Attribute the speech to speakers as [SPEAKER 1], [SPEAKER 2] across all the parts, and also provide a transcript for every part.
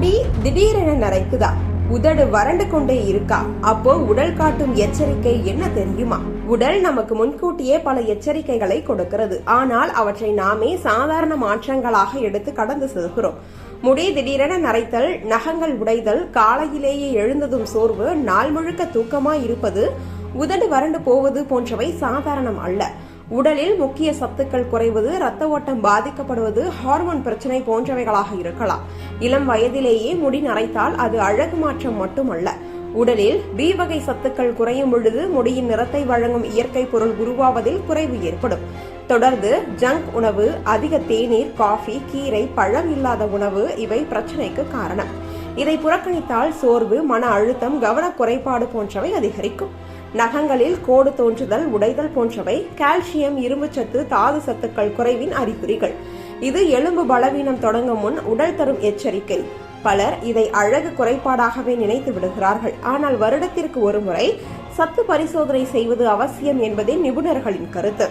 [SPEAKER 1] முடி திடீரென நரைக்குதா? உதடு வறண்டு கொண்டே இருக்கா? அப்போ உடல் காட்டும் எச்சரிக்கை என்ன தெரியுமா? உடல் நமக்கு முன்கூட்டியே பல எச்சரிக்கைகளை கொடுக்கிறது. ஆனால் அவற்றை நாமே சாதாரண மாற்றங்களாக எடுத்து கடந்து செல்கிறோம். முடி திடீரென நரைத்தல் நகங்கள் உடைதல் காலையிலேயே எழுந்ததும் சோர்வு நாள் முழுக்க தூக்கமாய் இருப்பது உதடு வறண்டு போவது போன்றவை சாதாரணம் அல்ல. உடலில் முக்கிய சத்துக்கள் குறைவது இரத்த ஓட்டம் பாதிக்கப்படுவது ஹார்மோன் பிரச்சனை போன்றவைகளாக இருக்கலாம். இளம் வயதிலேயே முடி நரைத்தால் அது அழகு மாற்றம் மட்டுமல்ல. உடலில் பி வகை சத்துக்கள் குறையும் பொழுது முடியின் நிறத்தை வழங்கும் இயற்கை பொருள் உருவாவதில் குறைவு ஏற்படும். தொடர்ந்து ஜங்க் உணவு அதிக தேநீர் காஃபி கீரை பழம் இல்லாத உணவு இவை பிரச்சனைக்கு காரணம். இதை புறக்கணித்தால் சோர்வு மன அழுத்தம் கவன குறைபாடு போன்றவை அதிகரிக்கும். நகங்களில் கோடு தோன்றுதல் உடைதல் போன்றவை கால்சியம் இரும்புச்சத்து தாது சத்துக்கள் குறைவின் அறிகுறிகள். இது எலும்பு பலவீனம் தொடங்கும் முன் உடல் தரும் எச்சரிக்கை. பலர் இதை அழகு குறைபாடாகவே நினைத்து விடுகிறார்கள். ஆனால் வருடத்திற்கு ஒருமுறை சத்து பரிசோதனை செய்வது அவசியம் என்பதே நிபுணர்களின் கருத்து.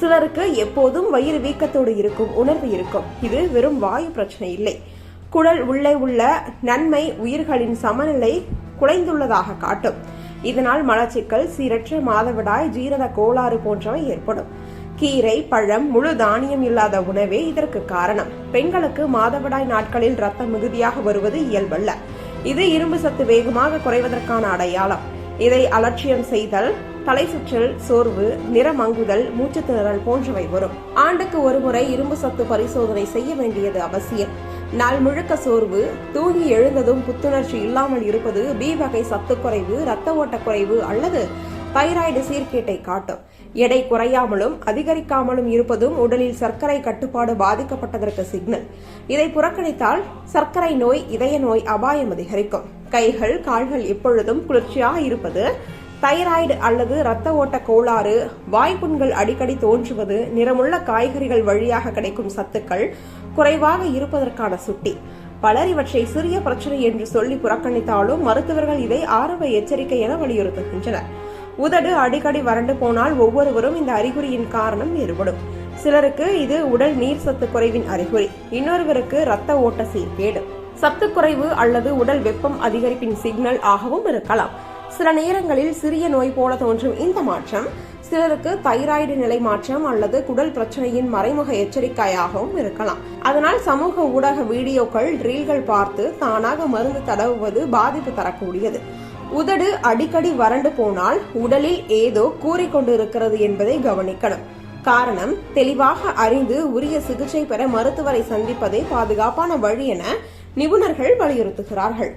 [SPEAKER 1] சிலருக்கு எப்போதும் வயிறு வீக்கத்தோடு இருக்கும் உணர்வு இருக்கும். இது வெறும் வாயு பிரச்சனை இல்லை. குடல் உள்ளே உள்ள நன்மை உயிர்களின் சமநிலை குலைந்துள்ளதாக காட்டும். இதனால் மலச்சிக்கல் சீரற்ற மாதவிடாய் ஜீரண கோளாறு போன்றவை ஏற்படும். கீரை பழம் முழு தானியம் இல்லாத உணவே இதற்கு காரணம். பெண்களுக்கு மாதவிடாய் நாட்களில் ரத்தம் மிகுதியாக வருவது இயல்பல்ல. இது இரும்பு சத்து வேகமாக குறைவதற்கான அடையாளம். இதை அலட்சியம் செய்தல் தலை சுற்றல் சோர்வு நிறமங்குதல் மூச்சு திணறல் போன்றவை வரும். ஆண்டுக்கு ஒருமுறை இரும்பு சத்து பரிசோதனை செய்ய வேண்டியது அவசியம். நாள் முழுக்க சோர்வு தூங்கி எழுந்ததும் புத்துணர்ச்சி இல்லாமல் இருப்பது பி வகை சத்து குறைவு இரத்த ஓட்ட குறைவு அல்லது தைராய்டு சீர்கேட்டை காட்டும். எடை குறையாமலும் அதிகரிக்காமலும் இருப்பதும் உடலில் சர்க்கரை கட்டுப்பாடு பாதிக்கப்பட்டதற்கு சிக்னல். இதை புறக்கணித்தால் சர்க்கரை நோய் இதய நோய் அபாயம் அதிகரிக்கும். கைகள் கால்கள் எப்பொழுதும் குளிர்ச்சியாக இருப்பது தைராய்டு அல்லது இரத்த ஓட்ட கோளாறு வாய்ப்புண்கள் அடிக்கடி தோன்றுவது நிறமுள்ள காய்கறிகள் வழியாக கிடைக்கும் சத்துக்கள் குறைவாக இருப்பதற்கான சுட்டி. பலர் இவற்றை சிறிய பிரச்சனை என்று சொல்லி புறக்கணித்தாலும் மருத்துவர்கள் இதை ஆரம்ப எச்சரிக்கை என வலியுறுத்துகின்றனர். உதடு அடிக்கடி வறண்டு போனால் ஒவ்வொருவரும் இந்த அறிகுறியின் காரணம் வேறுபடும். சிலருக்கு இது உடல் நீர் சத்து குறைவின் அறிகுறி. இன்னொருவருக்கு இரத்த ஓட்ட சீர்கேடு. சத்துக்குறைவு அல்லது உடல் வெப்பம் அதிகரிப்பின் சிக்னல் ஆகவும் இருக்கலாம். சில நேரங்களில் சிறிய நோய் போல தோன்றும் இந்த மாற்றம். சிலருக்கு தைராய்டு நிலை மாற்றம் அல்லது குடல் பிரச்சனையின் மறைமுக எச்சரிக்கையாகவும் இருக்கலாம். அதனால் சமூக ஊடக வீடியோக்கள் ரீல்கள் பார்த்து தானாக மருந்து தடவுவது பாதிப்பு தரக்கூடியது. உதடு அடிக்கடி வறண்டு போனால் உடலில் ஏதோ கூறிக்கொண்டு இருக்கிறது என்பதை கவனிக்கணும். காரணம் தெளிவாக அறிந்து உரிய சிகிச்சை பெற மருத்துவரை சந்திப்பதே பாதுகாப்பான வழி என நிபுணர்கள் வலியுறுத்துகிறார்கள்.